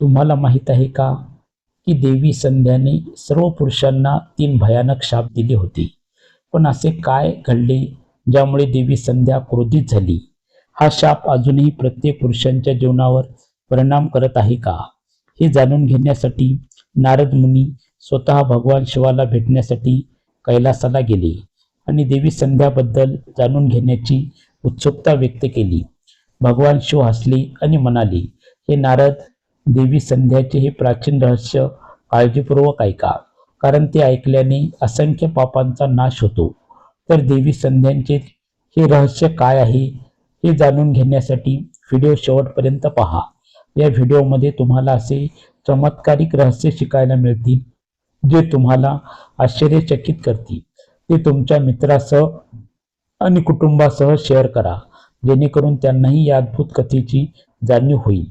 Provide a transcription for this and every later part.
तुम्हाला माहीत आहे का की देवी संध्याने सर्व पुरुषांना तीन भयानक शाप दिले होते. पण असे काय घडले ज्यामुळे देवी संध्या क्रोधित झाली? हा शाप अजूनही प्रत्येक पुरुषांच्या जीवनावर परिणाम करत आहे का? हे जाणून घेण्यासाठी नारद मुनी स्वतः भगवान शिवाला भेटण्यासाठी कैलासाला गेले आणि देवी संध्याबद्दल जाणून घेण्याची उत्सुकता व्यक्त केली. भगवान शिव हसले आणि म्हणाले हे नारद देवी संध्याचे हे प्राचीन रहस्य काळजीपूर्वक ऐका. कारण ते ऐकल्याने असंख्य पापांचा नाश होतो. तर देवी संध्यांचे हे रहस्य काय आहे हे जाणून घेण्यासाठी व्हिडिओ शेवटपर्यंत पहा. या व्हिडिओमध्ये तुम्हाला असे चमत्कारिक रहस्य शिकायला मिळतील जे तुम्हाला आश्चर्यचकित करतील. ते तुमच्या मित्रासह आणि कुटुंबासह शेअर करा जेणेकरून त्यांनाही या अद्भुत कथेची जाणीव होईल.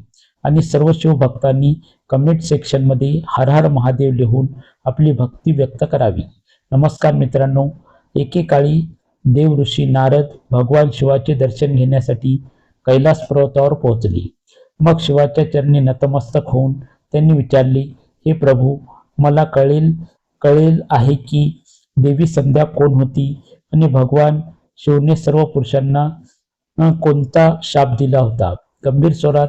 आणि सर्व शिवभक्तांनी कमेंट सेक्शनमध्ये हर हर महादेव लिहून आपली भक्ती व्यक्त करावी. नमस्कार मित्रांनो एकेकाळी देव ऋषी नारद भगवान शिवाचे दर्शन घेण्यासाठी कैलास पर्वतावर पोहोचले. मग शिवाच्या चरणी नतमस्तक होऊन त्यांनी विचारले हे प्रभू मला कळेल कळेल आहे की देवी संध्या कोण होती आणि भगवान शिवने सर्व पुरुषांना कोणता शाप दिला होता गंभीर स्वरात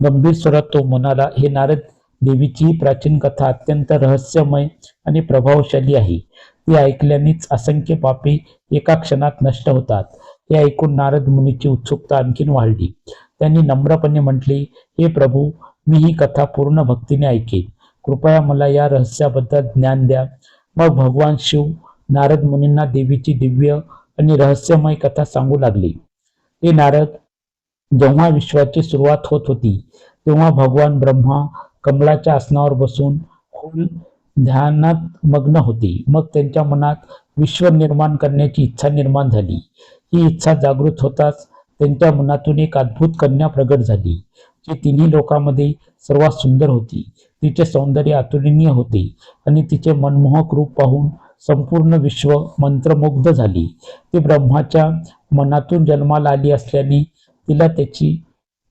गंभीर स्वरात तो म्हणाला हे नारद देवीची ही प्राचीन कथा अत्यंत रहस्यमय आणि प्रभावशाली आहे. ती ऐकल्यानेच असंख्य पापे एका क्षणात नष्ट होतात. हे ऐकून नारद मुनीची उत्सुकता आणखीन वाढली. त्यांनी नम्रपणे म्हटले हे प्रभू मी ही कथा पूर्ण भक्तीने ऐकेन. कृपया मला या रहस्याबद्दल ज्ञान द्या. मग भगवान शिव नारद मुनींना देवीची दिव्य आणि रहस्यमय कथा सांगू लागली. हे नारद जेव्हा विश्वाची सुरुवात होत होती तेव्हा भगवान ब्रह्मा कमलाच्या आसनावर बसून खोल ध्यानात मग्न होते. मग त्यांच्या मनात विश्व निर्माण करण्याची इच्छा निर्माण झाली. ही इच्छा जागृत होताच त्यांच्या मनातून एक अद्भुत कन्या प्रगट झाली जी तिन्ही लोकांमध्ये सर्वात सुंदर होती. तिचे सौंदर्य अतुलनीय होते आणि तिचे मनमोहक रूप पाहून संपूर्ण विश्व मंत्रमुग्ध झाली. ती ब्रह्माच्या मनातून जन्माला आली असल्याने तिला त्याची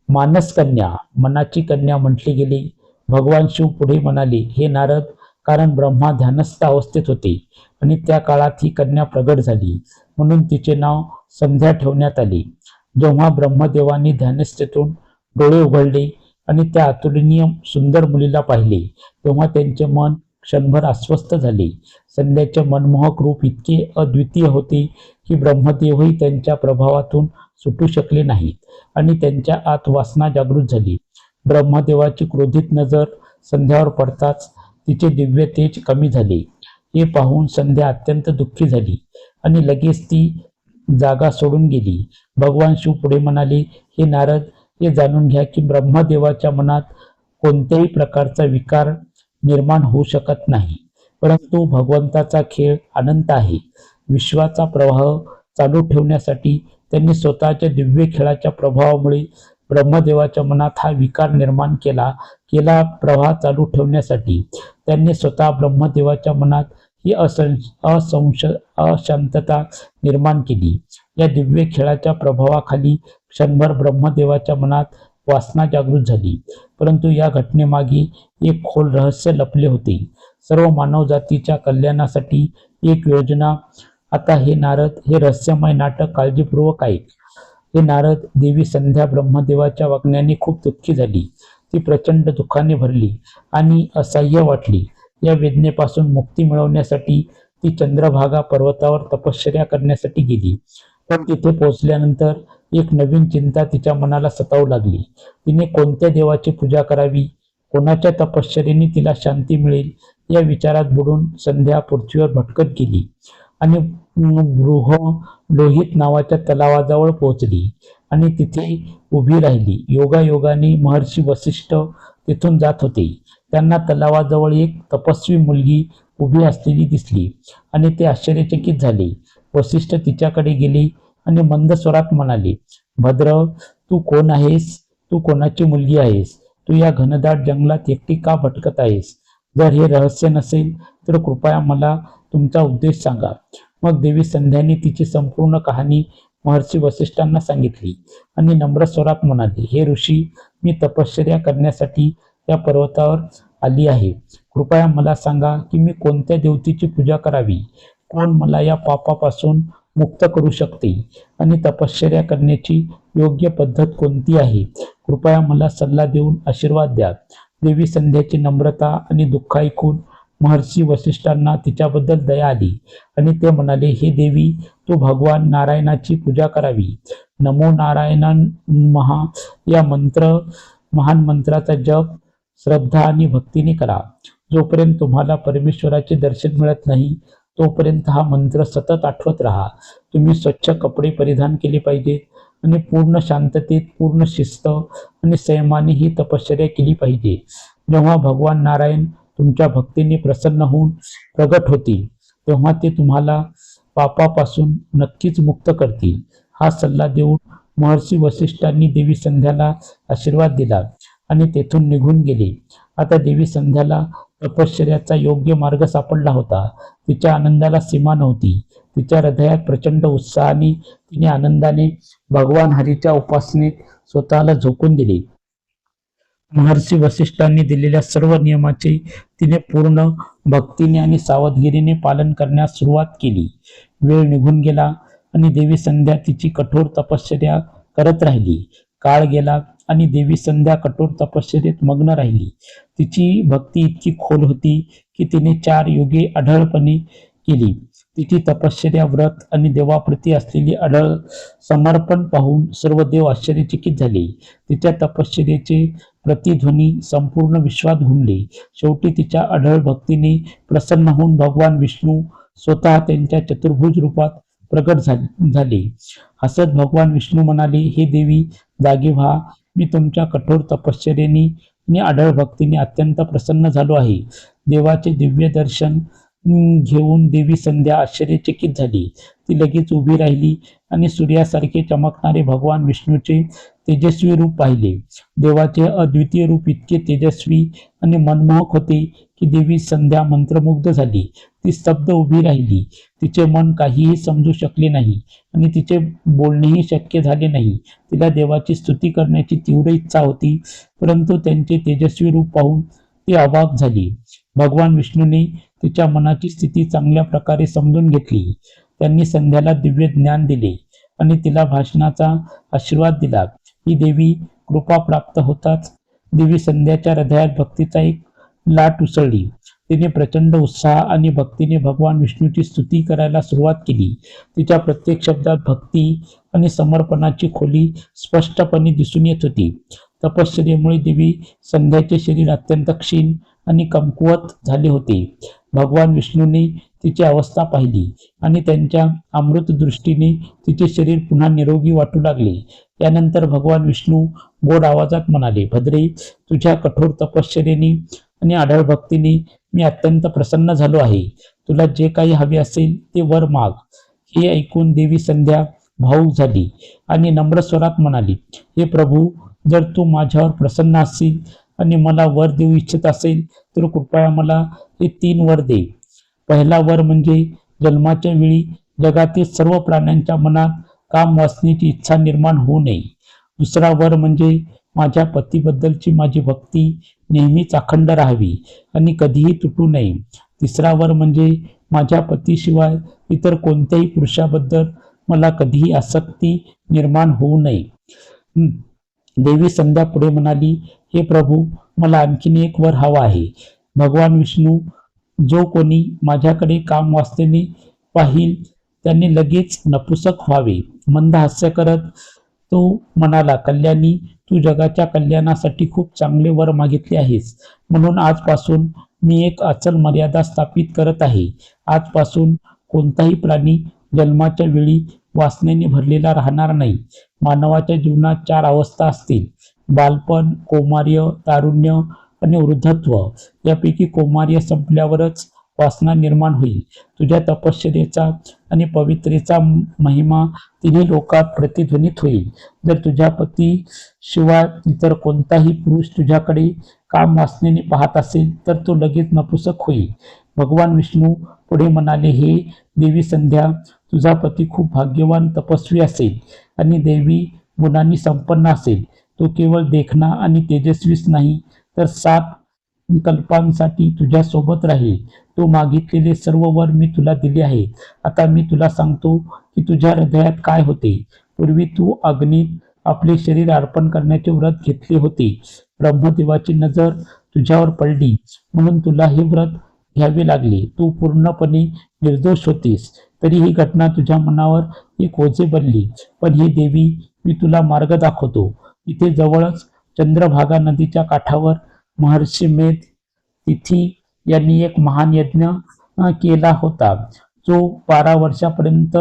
मानसकन्या मनाची कन्या म्हटले गेले. भगवान शिव पुढे म्हणाले हे नारद कारण ब्रह्मा ध्यानस्थ अवस्थेत होते आणि त्या काळात ही कन्या प्रगट झाली. म्हणून तिचे नाव संध्या ठेवण्यात आले. जेव्हा ब्रह्मदेवाने ध्यानस्थेतून डोळे उघडले आणि त्या अतुलनीय सुंदर मुलीला पाहिले तेव्हा त्यांचे मन क्षणभर अस्वस्थ झाले. संध्याचे मनमोहक रूप इतके अद्वितीय होते की ब्रह्मदेवही त्यांच्या प्रभावातून सुटू शकले नाहीत आणि त्यांच्या आत वासना जागृत झाली. ब्रह्मदेवाची क्रोधित नजर संध्यावर पडताच तिचे दिव्य तेज कमी झाले. हे पाहून संध्या अत्यंत दुःखी झाली आणि लगेच ती जागा सोडून गेली. भगवान शिव पुढे म्हणाले हे नारद हे जाणून घ्या की ब्रह्मदेवाच्या मनात कोणत्याही प्रकारचा विकार निर्माण होऊ शकत नाही. परंतु भगवंताचा खेळ अनंत आहे. विश्वाचा प्रवाह चालू ठेवण्यासाठी त्यांनी स्वतःच्या दिव्य खेळाच्या प्रभावामुळे ब्रह्मदेवाच्या मनात हा विकार निर्माण केला केला प्रवाह चालू ठेवण्यासाठी. त्यांनी स्वतः ब्रह्मदेवाच्या मनात ही असं असंश अशांतता निर्माण केली. या दिव्य खेळाच्या प्रभावाखाली क्षणभर ब्रह्मदेवाच्या मनात वासना जागृत झाली. परंतु या घटनेमागे एक खोल रहस्य लपले होते. सर्व मानवजातीच्या कल्याणासाठी एक योजना. आता हे नारद हे रहस्यमय नाटक काळजीपूर्वक आहे हे नारद देवी संध्या ब्रह्मदेवाच्या वागण्याने खूप दुःखी झाली. ती प्रचंड दुःखाने भरली आणि असह्य वाटली. या वेदनेपासून मुक्ती मिळवण्यासाठी ती चंद्रभागा पर्वतावर तपश्चर्या करण्यासाठी गेली. पण तिथे पोहोचल्यानंतर एक नवीन चिंता तिच्या मनाला सतावू लागली. तिने कोणत्या देवाची पूजा करावी? कोणाच्या तपश्चरीने तिला शांती मिळेल? या विचारात बुडून संध्या पृथ्वीवर भटकत गेली आणि बृह लोहित नावाच्या तलावाजवळ पोहोचली आणि तिथे उभी राहिली. योगायोगाने महर्षी वसिष्ठ तिथून जात होते. त्यांना तलावाजवळ एक तपस्वी मुलगी उभी असलेली दिसली आणि ते आश्चर्यचकित झाले. वसिष्ठ तिच्याकडे गेले. आणि मंद स्वरात म्हणाले भद्र तू कोण आहेस? तू कोणाची मुलगी आहेस? तू या घनदाट जंगलात एकटी का भटकत आहेस? जर हे रहस्य नसेल तर कृपया मला तुमचा उद्देश सांगा. मग देवी संध्याने तिची संपूर्ण कहाणी महर्षी वसिष्ठांना सांगितली आणि नम्र स्वरात म्हणाले हे ऋषी मी तपश्चर्या करण्यासाठी या पर्वतावर आली आहे. कृपया मला सांगा की मी कोणत्या देवतेची पूजा करावी? कोण मला या पापापासून मुक्त करू शकते. आणि तपश्चर्या करण्याची योग्य पद्धत कोणती आहे? कृपया मला सल्ला देऊन आशीर्वाद द्या. देवी संध्याची नम्रता आणि दुःख ऐकून महर्षी वसिष्ठांना तिच्याबद्दल दया आली आणि ते म्हणाले हे देवी तू भगवान नारायणाची पूजा करावी. नमो नारायण महा या मंत्र महान मंत्राचा जप श्रद्धा आणि भक्तीने करा. जोपर्यंत तुम्हाला परमेश्वराचे दर्शन मिळत नाही तोपर्यंत हा मंत्र सतत आठवत राहा. तुम्ही स्वच्छ कपडे परिधान केले पाहिजेत आणि पूर्ण शांततेत पूर्ण शिस्त आणि संयमाने ही तपश्चर्या केली पाहिजे. जेव्हा भगवान नारायण तुमच्या भक्तीने प्रसन्न होऊन प्रगट होतील तेव्हा ते तुम्हाला पापापासून नक्कीच मुक्त करतील. हा सल्ला देऊन महर्षी वसिष्ठांनी देवी संध्याला आशीर्वाद दिला आणि तेथून निघून गेले. आता देवी संध्याला तपश्चर्याचा योग्य मार्ग सापडला होता. तिच्या आनंदाला सीमा नव्हती. तिच्या हृदयात प्रचंड उत्साहाने तिने आनंदाने भगवान हरीच्या उपासनेत स्वतःला झोकून दिले. महर्षी वसिष्ठांनी दिलेल्या सर्व नियमाचे तिने पूर्ण भक्तीने आणि सावधगिरीने पालन करण्यास सुरुवात केली. वेळ निघून गेला आणि देवी संध्या तिची कठोर तपश्चर्या करत राहिली. काळ गेला आणि देवी संध्या कठोर तपश्चर्येत मग्न राहिली. तिची भक्ती इतकी खोल होती की तिने चार योगे आढळपणे केली. तिची तपश्चर्या व्रत आणि देवाप्रती असलेली अढळ समर्पण पाहून सर्व देव आश्चर्यचकित झाले. तिच्या तपश्चर्याचे प्रतिध्वनी संपूर्ण विश्वात घुमले. शेवटी तिच्या अढळ भक्तीने प्रसन्न होऊन भगवान विष्णू स्वतः त्यांच्या चतुर्भुज रूपात प्रकट झाली झाले. हसत भगवान विष्णू म्हणाले हे देवी जागे व्हा. मी तुमच्या कठोर तपश्चर्येने आणि आढळ भक्तीने अत्यंत प्रसन्न झालो आहे. देवाचे दिव्य दर्शन घेऊन देवी संध्या आश्चर्यचकित झाली. ती लगेच उभी राहिली आणि सूर्यासारखे चमकणारे भगवान विष्णूचे तेजस्वी रूप पाहिले. देवाचे अद्वितीय रूप इतके तेजस्वी आणि मनमोहक होते की देवी संध्या मंत्रमुग्ध झाली. ती स्तब्ध उभी राहिली. तिचे मन काहीही समजू शकले नाही आणि तिचे बोलणेही शक्य झाले नाही. तिला देवाची स्तुती करण्याची तीव्र इच्छा होती परंतु त्यांचे तेजस्वी रूप पाहून ती अवाक झाली. भगवान विष्णूने तिच्या मनाची स्थिती चांगल्या प्रकारे समजून घेतली. त्यांनी संध्याला दिव्य ज्ञान दिले आणि तिला भाषणाचा आशीर्वाद दिला. ही देवी कृपा प्राप्त होताच देवी संध्याच्या हृदयात भक्तीचा एक लाट उसळली. तिने प्रचंड उत्साह आणि भक्तीने भगवान विष्णूची स्तुती करायला सुरुवात केली. तिच्या प्रत्येक शब्दात भक्ती आणि समर्पणाची खोली स्पष्टपणे दिसून येत होती. तपश्चर्येमुळे देवी संध्याचे शरीर अत्यंत क्षीण आणि कमकुवत झाले होते. भगवान विष्णूने तिची अवस्था पाहिली आणि त्यांच्या अमृत दृष्टीने तिचे शरीर पुन्हा निरोगी वाटू लागले. त्यानंतर भगवान विष्णू गोड आवाजात म्हणाले भद्रे तुझ्या कठोर तपश्चर्येने आणि आढळ भक्तीने मी अत्यंत प्रसन्न झालो आहे. तुला जे काही हवे असेल ते वर माग. हे ऐकून देवी संध्या भाऊक झाली आणि नम्र स्वरात म्हणाली हे प्रभू जर तू माझ्यावर प्रसन्न असशील आणि मला वर देऊ इच्छित असेल तर कृपया मला हे तीन वर दे. पहिला वर म्हणजे जन्माच्या वेळी जगातील सर्व प्राण्यांच्या मनात काम वाचण्याची इच्छा निर्माण होऊ नये. दुसरा वर म्हणजे माझ्या पतीबद्दलची माझी भक्ती नेहमीच अखंड राहावी आणि कधीही तुटू नये. तिसरा वर म्हणजे माझ्या पतीशिवाय इतर कोणत्याही पुरुषाबद्दल मला कधीही आसक्ती निर्माण होऊ नये. देवी संध्या पुढे म्हणाली हे प्रभू मला आणखीन एक वर हवा आहे. भगवान विष्णू जो कोणी माझ्याकडे काम वाचतेने पाहिल त्यांनी लगेच नपुसक व्हावे. मंद हास्य करत तो म्हणाला कल्याणी तू जगाच्या कल्याणासाठी खूप चांगले वर मागितले आहेस. म्हणून आजपासून मी एक अचल मर्यादा स्थापित करत आहे. आजपासून कोणताही प्राणी जन्माच्या वेळी वासनेने भरलेला राहणार नाही. मानवाच्या जीवनात चार अवस्था असतील. बालपण कौमार्य तारुण्य आणि वृद्धत्व. यापैकी कौमार्य संपल्यावरच वासना निर्माण होईल. तुझ्या तपश्चरेचा आणि पवित्रेचा महिमा तिन्ही लोकात प्रतिध्वनित होईल. जर तुझ्या पती शिवाय इतर कोणताही पुरुष तुझ्याकडे काम वासनेने पाहत असेल तर तो लगेच नपुसक होईल. भगवान विष्णू पुढे म्हणाले हे देवी संध्या तुझा पती खूप भाग्यवान तपस्वी असेल आणि देवी गुणांनी संपन्न असेल. तो केवळ देखणा आणि तेजस्वीच नाही तर सात कल्पांसाठी तुझ्यासोबत राहील. तो मागितलेले सर्व वर मी तुला दिले आहे. आता मी तुला सांगतो की तुझ्या हृदयात काय होते. पूर्वी तू अग्नीत आपले शरीर अर्पण करण्याचे व्रत घेतले होते. ब्रह्मदेवाची नजर तुझ्यावर पडली. म्हणून तुला हे व्रत घ्यावी लागली. तू पूर्णपणे निर्दोष होतीस. तरी ही घटना तुझ्या मनावर एक ओझे बनली. पण ही देवी मी तुला मार्ग दाखवतो. इथे जवळच चंद्रभागा नदीच्या काठावर महर्षी मेध तिथी यांनी एक महान यज्ञ केला होता. जो बारा वर्षापर्यंत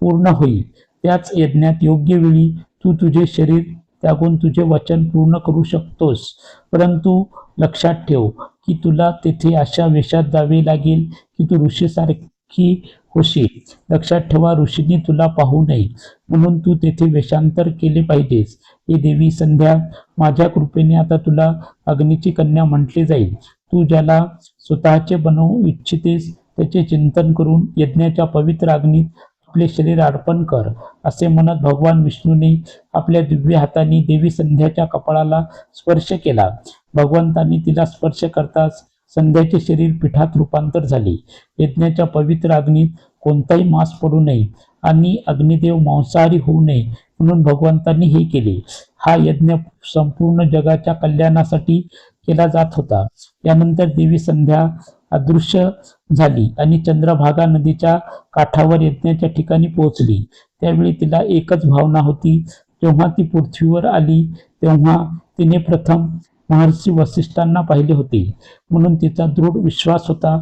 पूर्ण होईल. त्याच यज्ञात योग्य वेळी तू तुझे शरीर त्यागून तुझे वचन पूर्ण करू शकतोस. परंतु लक्षात ठेव की तुला तेथे अशा वेशात जावे लागेल की तू ऋषीसारखी होशील. लक्षात ठेवा ऋषींनी तुला पाहू नये. म्हणून तू तेथे वेषांतर केले पाहिजेस. हे देवी संध्या माझ्या कृपेने आता तुला अग्नीची कन्या म्हटली जाईल. तू ज्याला स्वतःचे बनवू इच्छितेस त्याचे चिंतन करून यज्ञाच्या पवित्र अग्नीत आपले शरीर अर्पण कर असे म्हणत भगवान विष्णूने आपल्या दिव्य हाताने देवी संध्याच्या कपाळाला स्पर्श केला. भगवंतांनी तिला स्पर्श करताच संध्याचे शरीर पिठात रूपांतर झाले. यज्ञाच्या पवित्र अग्नीत कोणताही मांस पडू नये आणि अग्निदेव मांसाहारी होऊ नये म्हणून भगवंतांनी हे केले. हा यज्ञ संपूर्ण जगाच्या कल्याणासाठी केला जात होता. यानंतर देवी संध्या अदृश्य झाली आणि चंद्रभागा नदीच्या काठावर यज्ञाच्या ठिकाणी पोहोचली. त्यावेळी तिला एकच भावना होती. जेव्हा ती पृथ्वीवर आली तेव्हा तिने प्रथम महर्षी वसिष्ठांना पाहिले होते. म्हणून तिचा दृढ विश्वास होता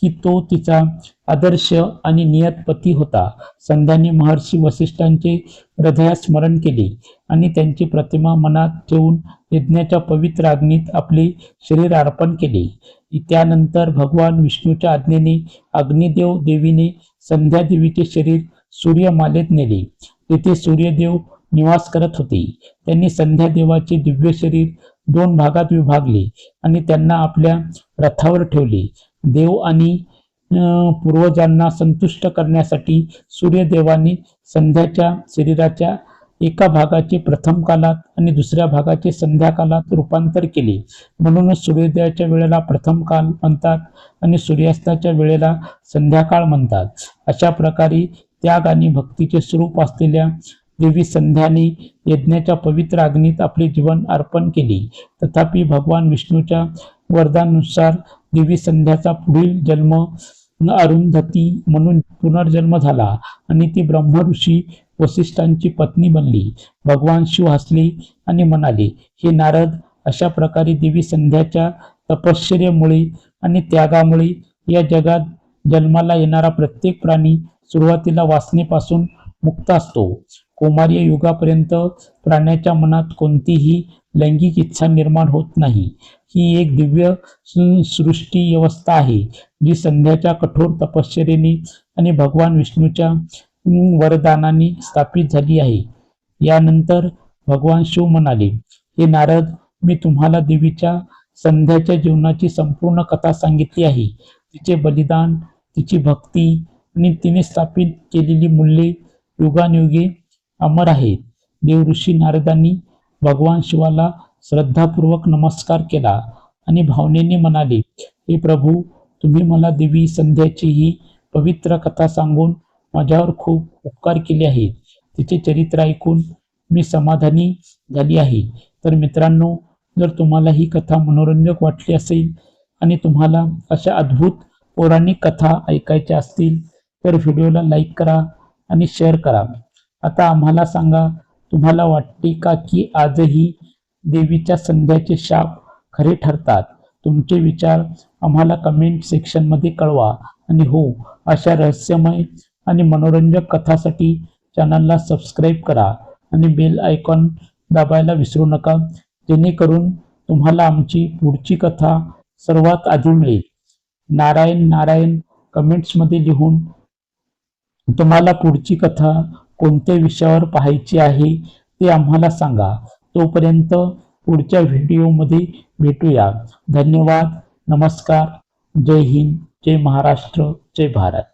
की तो तिचा आदर्श आणि नियत पती होता. संध्याने महर्षी वसिष्ठांचे हृदयात स्मरण केले आणि त्यांची प्रतिमा मनात ठेवून यज्ञाच्या पवित्र अग्नीत आपले शरीर अर्पण केले. त्यानंतर भगवान विष्णूच्या आज्ञेने अग्निदेव देवीने संध्या देवीचे शरीर सूर्यमालेत नेले. तेथे सूर्यदेव निवास करत होते. त्यांनी संध्या देवाचे दिव्य शरीर दोन भागात विभागली आणि त्यांना आपल्या रथावर ठेवले. देव आणि पूर्वजांना संतुष्ट करण्यासाठी सूर्यदेवाने संध्याच्या शरीराच्या एका भागाचे प्रथम कालात आणि दुसऱ्या भागाचे संध्याकालात रूपांतर केले. म्हणूनच सूर्योदयाच्या वेळेला प्रथम काल म्हणतात आणि सूर्यास्ताच्या वेळेला संध्याकाळ म्हणतात. अशा प्रकारे त्याग आणि भक्तीचे स्वरूप असलेल्या देवी संध्याने यज्ञाच्या पवित्र अग्नीत आपले जीवन अर्पण केले. तथापि भगवान विष्णूच्या वरदानुसार देवी संध्याचा पुढील जन्म अरुंधती म्हणून पुनर्जन्म झाला आणि ती ब्रह्म ऋषी वसिष्ठांची पत्नी बनली. भगवान शिव हसले आणि म्हणाले हे नारद अशा प्रकारे देवी संध्याच्या तपश्चर्यामुळे आणि त्यागामुळे या जगात जन्माला येणारा प्रत्येक प्राणी सुरुवातीला वासनेपासून मुक्त असतो. कौमार्य युगापर्यंत प्राण्याच्या मनात कोणतीही लैंगिक इच्छा निर्माण होत नाही. ही एक दिव्य सृष्टी व्यवस्था आहे जी संध्याच्या कठोर तपश्चरेने आणि भगवान विष्णूच्या वरदानाने स्थापित झाली आहे. यानंतर भगवान शिव म्हणाले हे नारद मी तुम्हाला देवीच्या संध्याच्या जीवनाची संपूर्ण कथा सांगितली आहे. तिचे बलिदान तिची भक्ती आणि तिने स्थापित केलेली मूल्ये युगानुयुगे अमर आहे. देव ऋषी नारदांनी भगवान शिवाला श्रद्धापूर्वक नमस्कार केला आणि भावनेने म्हणाले हे प्रभू तुम्ही मला देवी संध्याची ही पवित्र कथा सांगून माझ्यावर खूप उपकार केले आहेत. तिचे चरित्र ऐकून मी समाधानी झाली आहे. तर मित्रांनो जर तुम्हाला ही कथा मनोरंजक वाटली असेल आणि तुम्हाला अशा अद्भुत पौराणिक कथा ऐकायच्या असतील तर व्हिडिओला लाईक करा आणि शेअर करा. आता आम्हाला सांगा तुम्हाला वाटते का की आजही देवीच्या संध्याचे शाप खरे ठरतात? तुमचे विचार आम्हाला कमेंट सेक्शनमध्ये कळवा. आणि हो अशा रहस्यमय आणि मनोरंजक कथासाठी चॅनलला सबस्क्राईब करा. आणि बेल आयकॉन दाबायला विसरू नका. जेणेकरून तुम्हाला आमची पुढची कथा सर्वात आधी मिळेल. नारायण नारायण कमेंट्समध्ये लिहून तुम्हाला पुढची कथा कोणत्या विषयावर पाहायची आहे ते आम्हाला सांगा. तोपर्यंत पुढच्या व्हिडिओमध्ये भेटूया. धन्यवाद. नमस्कार. जय हिंद. जय महाराष्ट्र. जय भारत.